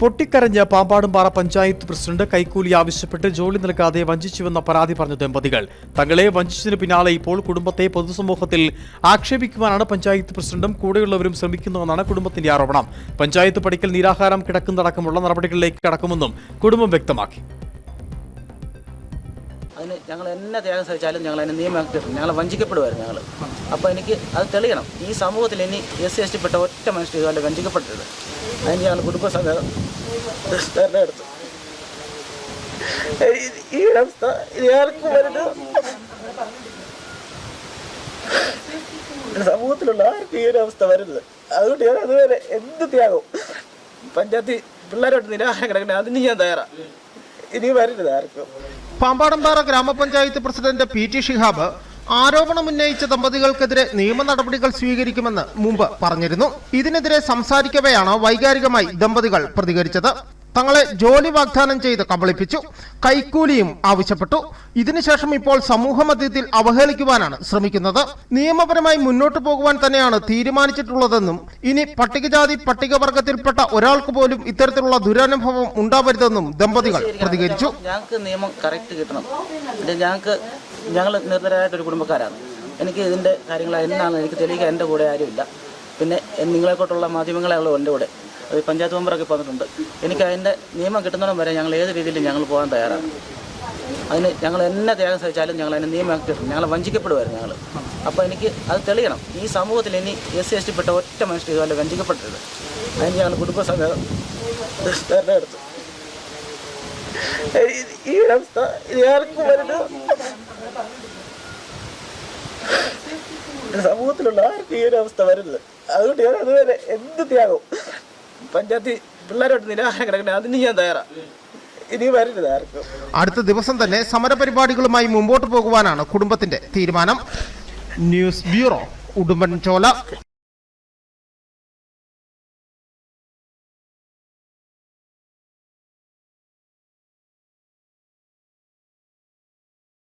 പൊട്ടിക്കരഞ്ഞ് Pampadumpara panchayat president കൈക്കൂലി ആവശ്യപ്പെട്ട് ജോലി നൽകാതെ വഞ്ചിച്ചുവെന്ന പരാതി പറഞ്ഞ ദമ്പതികൾ. തങ്ങളെ വഞ്ചിച്ചതിന് പിന്നാലെ ഇപ്പോൾ കുടുംബത്തെ പൊതുസമൂഹത്തിൽ ആക്ഷേപിക്കുവാനാണ് പഞ്ചായത്ത് പ്രസിഡന്റും കൂടെയുള്ളവരും ശ്രമിക്കുന്നതെന്നാണ് കുടുംബത്തിന്റെ ആരോപണം. പഞ്ചായത്ത് പടിക്കൽ നിരാഹാരം കിടക്കുന്നതടക്കമുള്ള നടപടികളിലേക്ക് കടക്കുമെന്നും കുടുംബം വ്യക്തമാക്കി. അതിന് ഞങ്ങൾ എന്നെ ത്യാഗം സഹിച്ചാലും ഞങ്ങൾ അതിന് നിയമമാക്കിയിട്ടുണ്ട് ഞങ്ങളെ വഞ്ചിക്കപ്പെടുമായിരുന്നു ഞങ്ങൾ അപ്പോൾ എനിക്ക് അത് തെളിയണം. ഈ സമൂഹത്തിൽ ഇനി എസ് സി എസ് ടി പെട്ട ഒറ്റ മനുഷ്യർ ഇതുപോലെ വഞ്ചിക്കപ്പെട്ടിട്ടുണ്ട് അതിന് ഞങ്ങൾ കുടുംബസമേതം എടുത്തു. ഈ- അവസ്ഥ സമൂഹത്തിലുള്ള ആർക്കും ഈ ഒരു അവസ്ഥ വരുന്നത് അതുകൊണ്ട് ഞാൻ അതുവരെ എന്ത് ത്യാഗവും. പഞ്ചായത്തിൽ പിള്ളേരോട്ട് നിരാഹാരം കിടക്കണേ അതിന് ഞാൻ തയ്യാറാണ് ഇനി വരരുത് ആർക്കും. പാമ്പാടമ്പാറ ഗ്രാമപഞ്ചായത്ത് പ്രസിഡന്റ് പി ടി ഷിഹാബ് ആരോപണം ഉന്നയിച്ച ദമ്പതികൾക്കെതിരെ നിയമ നടപടികൾ സ്വീകരിക്കുമെന്ന് മുമ്പ് പറഞ്ഞിരുന്നു. ഇതിനെതിരെ സംസാരിക്കവെയാണ് വൈകാരികമായി ദമ്പതികൾ പ്രതികരിച്ചത്. തങ്ങളെ ജോലി വാഗ്ദാനം ചെയ്ത് കബളിപ്പിച്ചു. കൈക്കൂലിയും ആവശ്യപ്പെട്ടു. ഇതിനുശേഷം ഇപ്പോൾ സമൂഹ മധ്യത്തിൽ അവഹേളിക്കുവാനാണ് ശ്രമിക്കുന്നത്. നിയമപരമായി മുന്നോട്ടു പോകുവാൻ തന്നെയാണ് തീരുമാനിച്ചിട്ടുള്ളതെന്നും ഇനി പട്ടികജാതി പട്ടികവർഗത്തിൽപ്പെട്ട ഒരാൾക്ക് പോലും ഇത്തരത്തിലുള്ള ദുരനുഭവം ഉണ്ടാവരുതെന്നും ദമ്പതികൾ പ്രതികരിച്ചു. ഞങ്ങൾക്ക് നിയമം കറക്റ്റ് കിട്ടണം. ഞങ്ങൾക്ക് ഞങ്ങൾ നിർദ്ധരായിട്ടൊരു കുടുംബക്കാരാണ്. എനിക്ക് ഇതിന്റെ കാര്യങ്ങൾ എന്നാണെന്ന് എനിക്ക് തെളിയിക്കാൻ എന്റെ കൂടെ ആരുമില്ല. പിന്നെ നിങ്ങളെക്കൊണ്ടുള്ള മാധ്യമങ്ങളെ എന്റെ കൂടെ. അത് പഞ്ചായത്ത് മെമ്പറൊക്കെ വന്നിട്ടുണ്ട് എനിക്ക് അതിന്റെ നിയമം കിട്ടുന്നിടം വരെ ഞങ്ങൾ ഏത് രീതിയിലും ഞങ്ങൾ പോകാൻ തയ്യാറാണ്. അതിന് ഞങ്ങൾ എന്നെ ത്യാഗം സഹിച്ചാലും ഞങ്ങൾ അതിന് കിട്ടും ഞങ്ങൾ വഞ്ചിക്കപ്പെടുമായിരുന്നു ഞങ്ങൾ അപ്പോൾ എനിക്ക് അത് തെളിയണം. ഈ സമൂഹത്തിൽ ഇനി എസ് സി എസ് ടി പെട്ട ഒറ്റ മനുഷ്യർ ഇതുപോലെ വഞ്ചിക്കപ്പെട്ടിട്ടുണ്ട്. അതിന് ഞങ്ങൾ കുടുംബസമേതം ഈ- അവസ്ഥ സമൂഹത്തിലുള്ള ആർക്കും ഈ ഒരു അവസ്ഥ വരുന്നത് അതുകൊണ്ട് ഞാൻ അതുവരെ എന്ത് ത്യാഗവും. പഞ്ചായത്തിൽ പിള്ളേരോട്ട് നിരാഹാരം കിടക്കണേ അതിന് ഞാൻ തയ്യാറാണ് ഇനി വരരുത് ആർക്കും. അടുത്ത ദിവസം തന്നെ സമരപരിപാടികളുമായി മുമ്പോട്ട് പോകുവാനാണ് കുടുംബത്തിന്റെ തീരുമാനം. News bureau Udumbanchola.